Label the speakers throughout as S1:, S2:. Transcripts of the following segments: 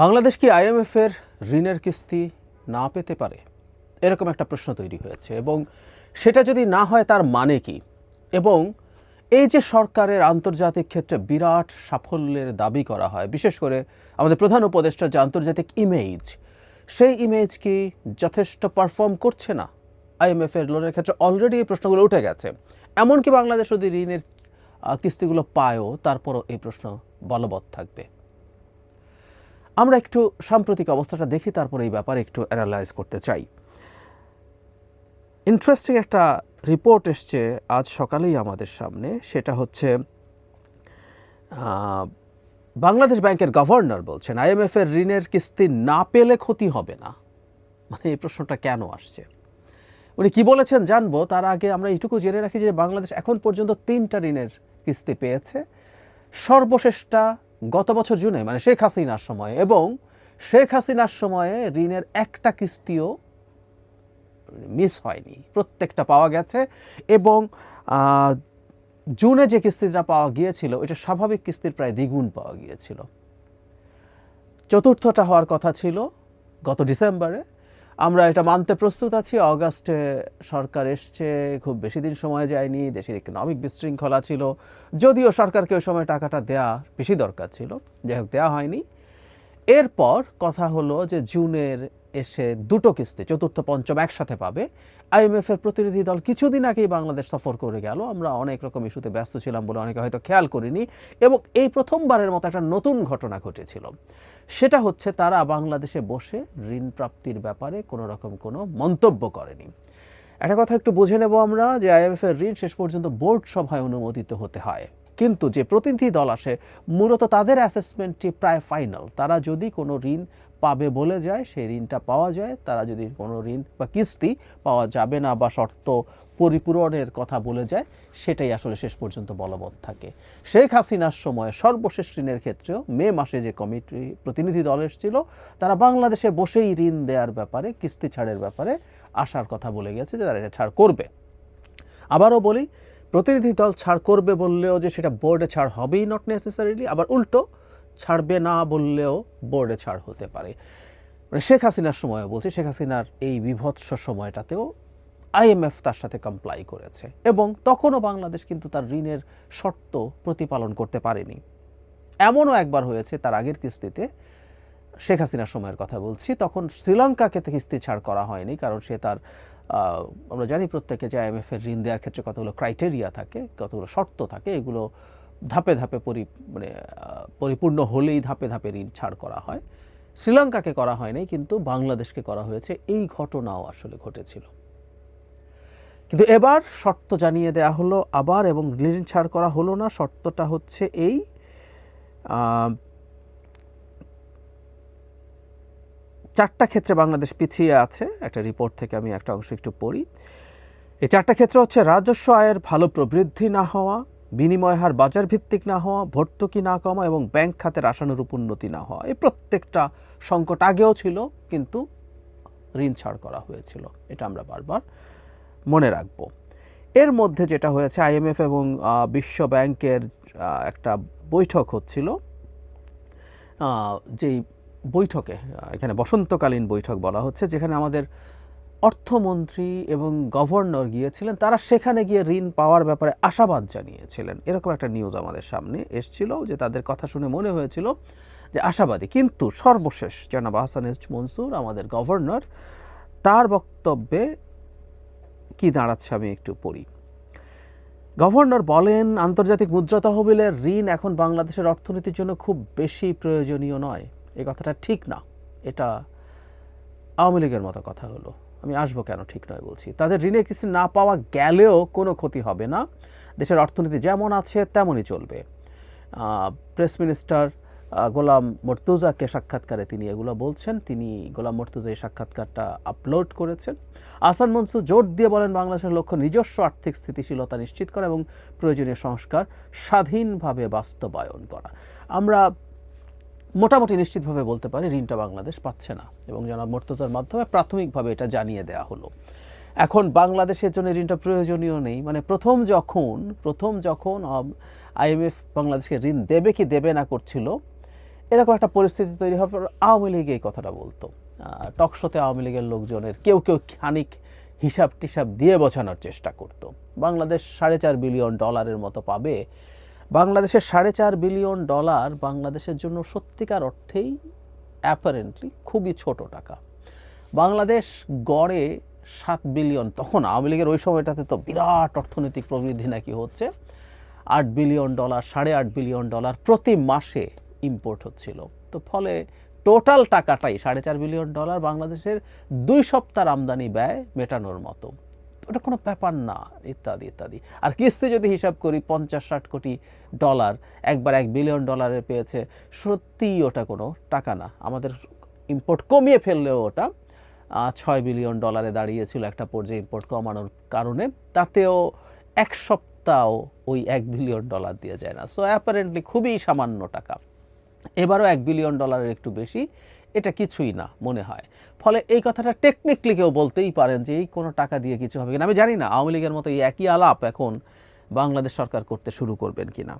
S1: বাংলাদেশ কি আইএমএফের ঋণের কিস্তি না পেতে পারে? এরকম একটা প্রশ্ন তৈরি হয়েছে এবং সেটা যদি না হয় তার মানে কি? এবং এই যে সরকারের আন্তর্জাতিক ক্ষেত্রে বিরাট সাফল্যের দাবি করা হয়, বিশেষ করে আমাদের প্রধান উপদেষ্টা যে আন্তর্জাতিক ইমেজ সেই ইমেজ কি যথেষ্ট পারফর্ম করছে না? আইএমএফ এর লোনের ক্ষেত্রে অলরেডি এই প্রশ্নগুলো উঠে গেছে। এমনকি বাংলাদেশ যদি ঋণের কিস্তিগুলো পায়ও, তারপরও এই প্রশ্ন বলবৎ থাকবে। আমরা একটু সাম্প্রতিক অবস্থাটা দেখি তারপরে এই ব্যাপারে একটু অ্যানালাইজ করতে চাই। ইন্টারেস্টিং একটা রিপোর্ট এসছে আজ সকালেই আমাদের সামনে। সেটা হচ্ছে বাংলাদেশ ব্যাংকের গভর্নর বলছেন আইএমএফ এর ঋণের কিস্তি না পেলে ক্ষতি হবে না। মানে এই প্রশ্নটা কেন আসছে? উনি কি বলেছেন জানব, তার আগে আমরা এইটুকু জেনে রাখি যে বাংলাদেশ এখন পর্যন্ত তিনটা ঋণের কিস্তি পেয়েছে। সর্বশেষটা গত বছর জুনে মানে শেখ হাসিনার সময়ে, এবং শেখ হাসিনার সময়ে ঋণের একটা কিস্তিও মিস হয়নি। প্রত্যেকটা পাওয়া গেছে, এবং জুনে যে কিস্তিটা পাওয়া গিয়েছিল এটা স্বাভাবিক কিস্তির প্রায় দ্বিগুণ পাওয়া গিয়েছিল। চতুর্থটা হওয়ার কথা ছিল গত ডিসেম্বরে আমরা এটা মানতে প্রস্তুত আছি। অগাস্টে সরকার এসছে, খুব বেশি দিন সময় যায়নি, দেশের ইকোনমিক বিশৃঙ্খলা ছিল। যদিও সরকারকে ওই সময় টাকাটা দেয়া বেশি দরকার ছিল, যাই হোক দেওয়া হয়নি। এরপর কথা হলো যে জুনের এসে দুটো কিস্তি, চতুর্থ, পঞ্চম একসাথে পাবে। আইএমএফ এর প্রতিনিধি দল কিছুদিন আগেই বাংলাদেশ সফর করে গেল। আমরা অনেক রকম ইস্যুতে ব্যস্ত ছিলাম বলে অনেকে হয়তো খেয়াল করিনি। এবং এই প্রথমবারের মতো একটা নতুন ঘটনা ঘটেছিল। সেটা হচ্ছে তারা বাংলাদেশে বসে ঋণ প্রাপ্তির ব্যাপারে কোনো রকম কোনো মন্তব্য করেনি। একটা কথা একটু বুঝে নেব আমরা যে আইএমএফ এর ঋণ শেষ পর্যন্ত বোর্ড সভায় অনুমোদিত হতে হয়। কিন্তু যে প্রতিনিধি দল আসে, মূলত তাদের অ্যাসেসমেন্টটি প্রায় ফাইনাল তারা যদি কোনো ঋণ পাবে বলে যায়, সেই ঋণটা পাওয়া যায়। তারা যদি কোনো ঋণ বা কিস্তি পাওয়া যাবে না বা শর্ত পরিপূরণের কথা বলে যায়, সেটাই আসলে শেষ পর্যন্ত বলবৎ থাকে। শেখ হাসিনার সময় সর্বশেষ ঋণের ক্ষেত্রেও মে মাসে যে কমিটি, প্রতিনিধি দল এসেছিল, তারা বাংলাদেশে বসেই ঋণ দেওয়ার ব্যাপারে, কিস্তি ছাড়ের ব্যাপারে আসার কথা বলে গেছে যে তারা এটা ছাড় করবে। আবারও বলি, প্রতিনিধি দল ছাড় করবে বললেও যে সেটা বোর্ডে ছাড় হবেই নট নেসেসারিলি আবার উল্টো ছাড়বে না বললেও বোর্ডে ছাড় হতে পারে। মানে শেখ হাসিনার সময় বলছি, শেখ হাসিনার এই বিভৎস সময়টাতেও আইএমএফ তার সাথে কমপ্লাই করেছে এবং তখনও বাংলাদেশ কিন্তু তার ঋণের শর্ত প্রতিপালন করতে পারেনি। এমনও একবার হয়েছে, তার আগের কিস্তিতে শেখ হাসিনার সময়ের কথা বলছি, তখন শ্রীলঙ্কাকে কিস্তি ছাড় করা হয়নি, কারণ সে তার আমরা জানি প্রত্যেকে যে আইএমএফ এর ঋণ দেওয়ার ক্ষেত্রে কতগুলো ক্রাইটেরিয়া থাকে, কতগুলো শর্ত থাকে, এগুলো ধাপে ধাপে পরি মানে পরিপূর্ণ হলেই ধাপে ধাপে ঋণ ছাড় করা হয়। শ্রীলঙ্কাকে করা হয়নি, কিন্তু বাংলাদেশকে করা হয়েছে। এই ঘটনাও আসলে ঘটেছিল। কিন্তু এবার শর্ত জানিয়ে দেয়া হলো, আবার এবং ঋণ ছাড় করা হলো না। শর্তটা হচ্ছে এই চারটা ক্ষেত্রে বাংলাদেশ পিছিয়ে আছে। একটা রিপোর্ট থেকে আমি একটা অংশ একটু পড়ি। এই চারটা ক্ষেত্র হচ্ছে রাজস্ব আয়ের ভালো প্রবৃদ্ধি না হওয়া বিনিময় হার বাজার ভিত্তিক না হওয়া, ভর্তুকি না কমা এবং ব্যাংক খাতের আশানুরূপ উন্নতি না হওয়া, এই প্রত্যেকটা সংকট আগেও ছিল, কিন্তু ঋণ ছাড় করা হয়েছিল। এটা আমরা বারবার মনে রাখব। এর মধ্যে যেটা হয়েছে আইএমএফ এবং বিশ্ব ব্যাংকের একটা বৈঠক হচ্ছিল। যেই বৈঠকে, এখানে বসন্তকালীন বৈঠক বলা হচ্ছে, যেখানে আমাদের অর্থমন্ত্রী এবং গভর্নর গিয়েছিলেন। তারা সেখানে গিয়ে ঋণ পাওয়ার ব্যাপারে আশাবাদ জানিয়েছিলেন। এরকম একটা নিউজ আমাদের সামনে এসছিল যে তাদের কথা শুনে মনে হয়েছিল যে আশাবাদী। কিন্তু সর্বশেষ জনাব আহসান এস মনসুর, আমাদের গভর্নর, তার বক্তব্যে কি দাঁড়াচ্ছে আমি একটু পড়ি। গভর্নর বলেন, আন্তর্জাতিক মুদ্রা তহবিলের ঋণ এখন বাংলাদেশের অর্থনীতির জন্য খুব বেশি প্রয়োজনীয় নয়। এ কথাটা ঠিক না। এটা আওয়ামী লীগের মতো কথা হলো। আমি আসব কেন? ঠিক নয় বলছি। তাদের ঋণে কিছু না পাওয়া গেলেও কোনো ক্ষতি হবে না। দেশের অর্থনীতি যেমন আছে, তেমনই চলবে। প্রেস মিনিস্টার গোলাম মর্তুজাকে সাক্ষাৎকারে তিনি এগুলো বলছেন। তিনি গোলাম মর্তুজা এই সাক্ষাৎকারটা আপলোড করেছেন। আসান মনসুর জোর দিয়ে বলেন, বাংলাদেশের লক্ষ্য নিজস্ব আর্থিক স্থিতিশীলতা নিশ্চিত করা এবং প্রয়োজনীয় সংস্কার স্বাধীনভাবে বাস্তবায়ন করা। আমরা মোটামুটি নিশ্চিতভাবে বলতে পারি ঋণটা বাংলাদেশ পাচ্ছে না। এবং জনাব মর্তজার মাধ্যমে প্রাথমিকভাবে এটা জানিয়ে দেওয়া হলো। এখন বাংলাদেশের জন্য ঋণটা প্রয়োজনীয় নেই। মানে প্রথম যখন প্রথম যখন আইএমএফ বাংলাদেশকে ঋণ দেবে কি দেবে না করছিল, এরকম একটা পরিস্থিতি তৈরি হওয়ার পর আওয়ামী লীগ এই কথাটা বলতো। টকশোতে আওয়ামী লীগের লোকজনের কেউ কেউ খানিক হিসাব টিসাব দিয়ে বোঝানোর চেষ্টা করত। বাংলাদেশ সাড়ে চার বিলিয়ন ডলারের মতো পাবে বাংলাদেশের সাড়ে চার বিলিয়ন ডলার বাংলাদেশের জন্য সত্যিকার অর্থেই অ্যাপারেন্টলি খুবই ছোট টাকা। বাংলাদেশ গড়ে সাত বিলিয়ন, তখন আওয়ামী লীগের ওই সময়টাতে তো বিরাট অর্থনৈতিক প্রবৃদ্ধি নাকি হচ্ছে, আট বিলিয়ন ডলার, সাড়ে আট বিলিয়ন ডলার প্রতি মাসে ইম্পোর্ট হচ্ছিল। তো ফলে টোটাল টাকাটাই সাড়ে চার বিলিয়ন ডলার বাংলাদেশের দুই সপ্তাহ আমদানি ব্যয় মেটানোর মতো। ওটা কোনো ব্যাপার না, ইত্যাদি ইত্যাদি। আর কিস্তি যদি হিসাব করি, পঞ্চাশ, ষাট কোটি ডলার একবার এক বিলিয়ন ডলারে পেয়েছে সত্যিই ওটা কোনো টাকা না। আমাদের ইম্পোর্ট কমিয়ে ফেললেও ওটা ছয় বিলিয়ন ডলারে দাঁড়িয়েছিল একটা পর্যায়ে ইম্পোর্ট কমানোর কারণে। তাতেও এক সপ্তাহ ওই এক বিলিয়ন ডলার দিয়ে যায় না। সো অ্যাপারেন্টলি খুবই সামান্য টাকা। এবারও এক বিলিয়ন ডলারের একটু বেশি, এটা কিছুই না মনে হয়। ফলে এই কথাটা টেকনিক্যালি কেউ বলতেই পারেন যে এই কোনো টাকা দিয়ে কিছু হবে কিনা। আমি জানি না, আওয়ামী লীগের মতো এই একই আলাপ এখন বাংলাদেশ সরকার করতে শুরু করবেন কিনা।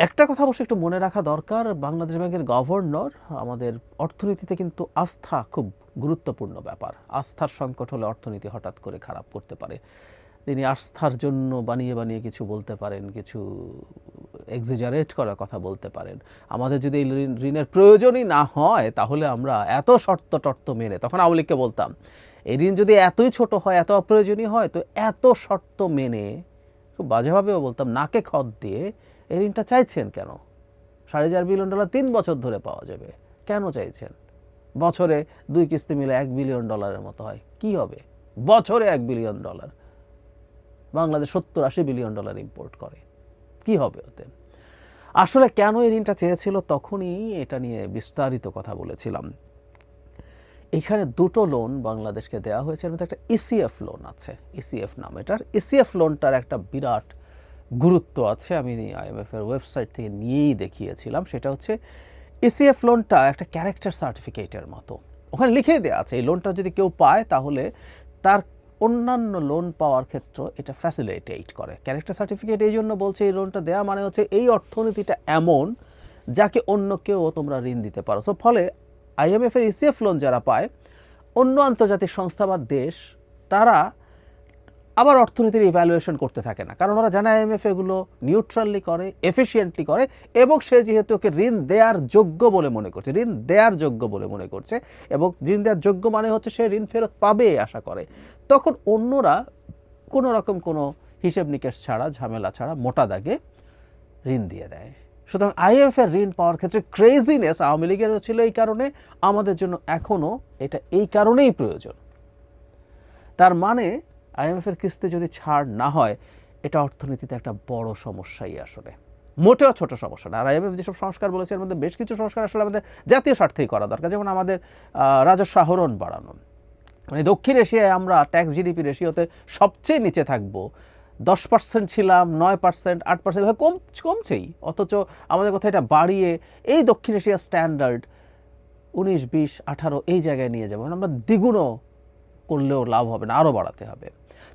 S1: একটা কথা অবশ্য একটু মনে রাখা দরকার, বাংলাদেশ ব্যাংকের গভর্নর, আমাদের অর্থনীতিতে কিন্তু আস্থা খুব গুরুত্বপূর্ণ ব্যাপার। আস্থার সংকট হলে অর্থনীতি হঠাৎ করে খারাপ করতে পারে। তিনি আস্থার জন্য বানিয়ে বানিয়ে কিছু বলতে পারেন, কিছু এক্সিজারেট করার কথা বলতে পারেন। আমাদের যদি এই ঋণ- ঋণের প্রয়োজনই না হয়, তাহলে আমরা এত শর্ত টর্ত মেনে, তখন আওয়ামী বলতাম, এই ঋণ যদি এতই ছোট হয়, এত অপ্রয়োজনীয় হয়, তো এত শর্ত মেনে, খুব বাজেভাবেও বলতাম, নাকে খত দিয়ে এই ঋণটা চাইছেন কেন? সাড়ে চার বিলিয়ন ডলার তিন বছর ধরে পাওয়া যাবে, কেন চাইছেন? বছরে দুই কিস্তি মিলে এক বিলিয়ন ডলারের মতো হয়, কি হবে? বছরে এক বিলিয়ন ডলার। বাংলাদেশ সত্তর আশি বিলিয়ন ডলার ইম্পোর্ট করে, কি হবে ওতে? আসলে কেন এই ঋণটা চেয়েছিল তখনই এটা নিয়ে বিস্তারিত কথা বলেছিলাম। এখানে দুটো লোন বাংলাদেশকে দেওয়া হয়েছে, এর মধ্যে একটা ইসিএফ লোন আছে ইসিএফ নাম এটার। ইসিএফ লোনটার একটা বিরাট গুরুত্ব আছে, আমি আইএমএফ এর ওয়েবসাইট থেকে নিয়েই দেখিয়েছিলাম। সেটা হচ্ছে ইসিএফ লোনটা একটা ক্যারেক্টার সার্টিফিকেটের মতো। ওখানে লিখে দেওয়া আছে, এই লোনটা যদি কেউ পায় তাহলে তার অন্যান্য লোন পাওয়ার ক্ষেত্র এটা ফ্যাসিলিটেট করে। ক্যারেক্টার সার্টিফিকেট এই জন্য বলছে এই লোনটা দেওয়া মানে হচ্ছে এই অর্থনীতিটা এমন যাকে অন্য কেউ তোমরা ঋণ দিতে পারো। সো ফলে আইএমএফের ইসিএফ লোন যারা পায়, অন্য আন্তর্জাতিক সংস্থা বা দেশ, তারা আবার অর্থনীতির ইভ্যালুয়েশন করতে থাকে না। কারণ ওরা জানে আইএমএফ এগুলো নিউট্রালি করে এফিসিয়েন্টলি করে, এবং সে যেহেতু ওকে ঋণ দেওয়ার যোগ্য বলে মনে করছে, ঋণ দেওয়ার যোগ্য বলে মনে করছে, এবং ঋণ দেওয়ার যোগ্য মানে হচ্ছে সে ঋণ ফেরত পাবে আশা করে। তখন অন্যরা কোনো রকম কোনো হিসেব নিকেশ ছাড়া, ঝামেলা ছাড়া, মোটা দাগে ঋণ দিয়ে দেয়। সুতরাং আইএফ এর ঋণ পাওয়ার ক্ষেত্রে ক্রেজিনেস আওয়ামী লীগের ছিল এই কারণে, আমাদের জন্য এখনও এটা এই কারণেই প্রয়োজন। তার মানে আইএমএফ এর কিস্তি যদি ছাড় না হয়, এটা অর্থনীতিতে একটা বড় সমস্যাই আসলে। মোটেও ছোট সমস্যা না। আর আইএমএফ যেসব সংস্কার বলেছে, এর মধ্যে বেশ কিছু সংস্কার আসলে আমাদের জাতীয় স্বার্থেই করা দরকার। যেমন আমাদের রাজস্ব আহরণ বাড়ানো। মানে দক্ষিণ এশিয়ায় আমরা ট্যাক্স জিডিপি রেশিওতে সবচেয়ে নিচে থাকব। দশ পার্সেন্ট ছিলাম, নয় পার্সেন্ট আট পার্সেন্ট কম, কমছেই। অথচ আমাদের কোথাও এটা বাড়িয়ে এই দক্ষিণ এশিয়ার স্ট্যান্ডার্ড উনিশ, বিশ, আঠারো এই জায়গায় নিয়ে যাব। মানে আমরা দ্বিগুণও করলেও লাভ হবে না, আরও বাড়াতে হবে।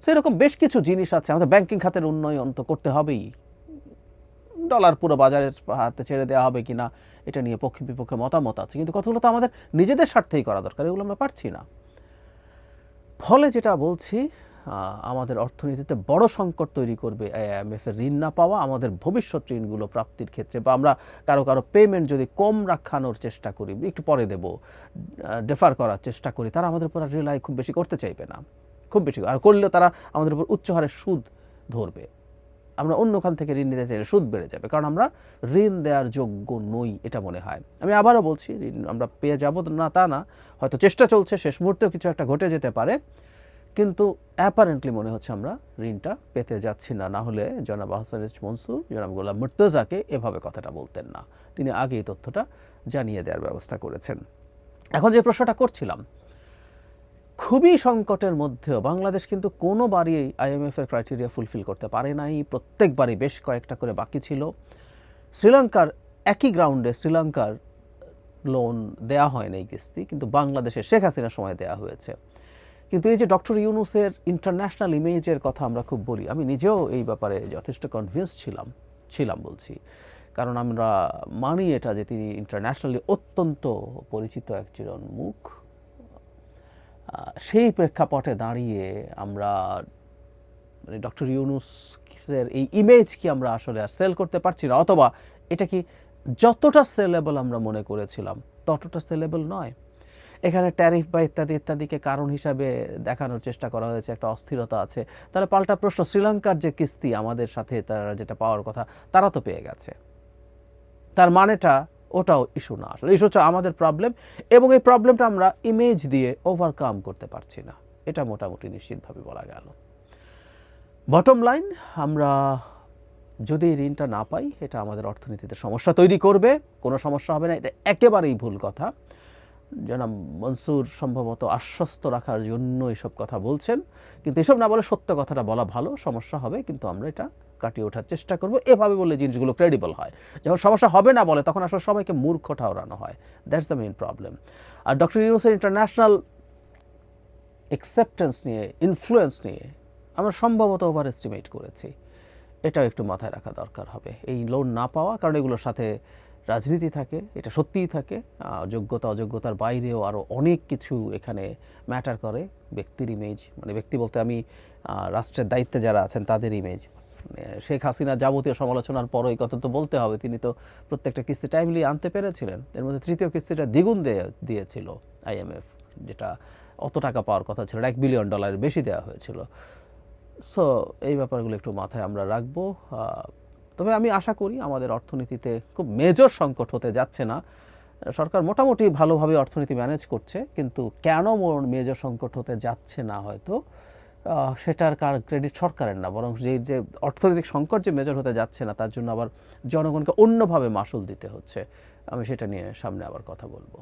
S1: সো এরকম বেশ কিছু জিনিস আছে। আমাদের ব্যাংকিং খাতের উন্নয়ন তো করতে হবেই। ডলার পুরো বাজারে হাতে ছেড়ে দেওয়া হবে কিনা, এটা নিয়ে পক্ষে বিপক্ষে মতামত আছে। কিন্তু কথাগুলো তো আমাদের নিজেদের স্বার্থেই করা দরকার, এগুলো আমরা পারছি না। ফলে যেটা বলছি আমাদের অর্থনীতিতে বড় সংকট তৈরি করবে আইএমএফ এর ঋণ না পাওয়া, আমাদের ভবিষ্যৎ ঋণগুলো প্রাপ্তির ক্ষেত্রে বা আমরা কারও কারও পেমেন্ট যদি কম রাখানোর চেষ্টা করি, একটু পরে দেব ডেফার করার চেষ্টা করি, তারা আমাদের উপর রিলাই খুব বেশি করতে চাইবে না। খুব বেশি আর করলেও তারা আমাদের উপর উচ্চ হারে সুদ ধরবে। আমরা অন্যখান থেকে ঋণ নিতে চাইলে সুদ বেড়ে যাবে, কারণ আমরা ঋণ দেওয়ার যোগ্য নই, এটা মনে হয়। আমি আবারও বলছি, ঋণ আমরা পেয়ে যাব না তা না, হয়তো চেষ্টা চলছে, শেষ মুহূর্তেও কিছু একটা ঘটে যেতে পারে। কিন্তু অ্যাপারেন্টলি মনে হচ্ছে আমরা ঋণটা পেতে যাচ্ছি না না হলে জনাব আহসান ইস মনসুর, জনাব গোলাম মুর্তজাকে এভাবে কথাটা বলতেন না। তিনি আগে এই তথ্যটা জানিয়ে দেওয়ার ব্যবস্থা করেছেন। এখন যে প্রশ্নটা করছিলাম খুবই সংকটের মধ্যেও বাংলাদেশ কিন্তু কোনোবারই আইএমএফ এর ক্রাইটেরিয়া ফুলফিল করতে পারে নাই। প্রত্যেকবারই বেশ কয়েকটা করে বাকি ছিল। শ্রীলঙ্কার একই গ্রাউন্ডে শ্রীলঙ্কার লোন দেয়া হয় নাই কিস্তি, কিন্তু বাংলাদেশের শেখ হাসিনার সময় দেয়া হয়েছে। কিন্তু এই যে ডক্টর ইউনুসের ইন্টারন্যাশনাল ইমেজের কথা আমরা খুব বলি, আমি নিজেও এই ব্যাপারে যথেষ্ট কনভিন্স ছিলাম ছিলাম বলছি। কারণ আমরা মানি এটা যে তিনি ইন্টারন্যাশনালি অত্যন্ত পরিচিত একজন মুখ। সেই প্রেক্ষাপটে দাঁড়িয়ে আমরা মানে ডক্টর ইউনুসের এই ইমেজ কি আমরা আসলে আর সেল করতে পারছি না? অথবা এটা কি যতটা সেলেবল আমরা মনে করেছিলাম, ততটা সেলেবল নয়? এখানে ট্যারিফ বা ইত্যাদি ইত্যাদিকে কারণ হিসাবে দেখানোর চেষ্টা করা হয়েছে, একটা অস্থিরতা আছে। তাহলে পাল্টা প্রশ্ন, শ্রীলঙ্কার যে কিস্তি আমাদের সাথে তারা যেটা পাওয়ার কথা, তারা তো পেয়ে গেছে। তার মানেটা ওটাও ইস্যু না আসলে। ইস্যু হচ্ছে আমাদের প্রবলেম এবং এই প্রবলেমটা আমরা ইমেজ দিয়ে ওভারকাম করতে পারছি না। এটা মোটামুটি নিশ্চিতভাবে বলা গেল। বটম লাইন আমরা যদি ঋণটা না পাই, এটা আমাদের অর্থনীতিতে সমস্যা তৈরি করবে। কোনো সমস্যা হবে না। এটা একেবারেই ভুল কথা। জনাব মনসুর সম্ভবত আশ্বস্ত রাখার জন্য এসব কথা বলছেন। কিন্তু এসব না বলে সত্য কথাটা বলা ভালো, সমস্যা হবে। কিন্তু আমরা এটা কাটিয়ে ওঠার চেষ্টা করব। এভাবে বললে জিনিসগুলো ক্রেডিবল হয়। যখন সমস্যা হবে না বলে, তখন আসলে সবাইকে মূর্খ ঠাওরানো হয়। দ্যাটস দ্য মেইন প্রবলেম আর ডক্টর ইউনুসের ইন্টারন্যাশনাল অ্যাকসেপ্টেন্স নিয়ে ইনফ্লুয়েন্স নিয়ে আমরা সম্ভবত ওভার এস্টিমেট করেছি। এটাও একটু মাথায় রাখা দরকার হবে। এই লোন না পাওয়া, কারণ এগুলোর সাথে রাজনীতি থাকে, এটা সত্যিই থাকে। যোগ্যতা, অযোগ্যতার বাইরেও আরও অনেক কিছু এখানে ম্যাটার করে ব্যক্তির ইমেজ মানে ব্যক্তি বলতে আমি রাষ্ট্রের দায়িত্বে যারা আছেন, তাদের ইমেজ শেখ হাসিনা যাবতীয় সমালোচনার পরও এই কথা তো বলতে হবে। তিনি তো প্রত্যেকটা কিস্তি টাইমলি আনতে পেরেছিলেন। এর মধ্যে তৃতীয় কিস্তিটা দ্বিগুণ দিয়ে, দিয়েছিল আইএমএফ যেটা অত টাকা পাওয়ার কথা ছিল এক বিলিয়ন ডলারের বেশি দেওয়া হয়েছিল। সো এই ব্যাপারগুলো একটু মাথায় আমরা রাখব। তবে আমি আশা করি আমাদের অর্থনীতিতে খুব মেজর সংকট হতে যাচ্ছে না। সরকার মোটামুটি ভালোভাবে অর্থনীতি ম্যানেজ করছে, কিন্তু কেন মেজর সংকট হতে যাচ্ছে না হয়তো? সেটার কার ক্রেডিট সরকারের না, বরং যে যে অর্থনৈতিক সংকট যে মেজর হতে যাচ্ছে না, তার জন্য আবার জনগণকে অন্যভাবে মাসুল দিতে হচ্ছে। আমি সেটা নিয়ে সামনে আবার কথা বলব।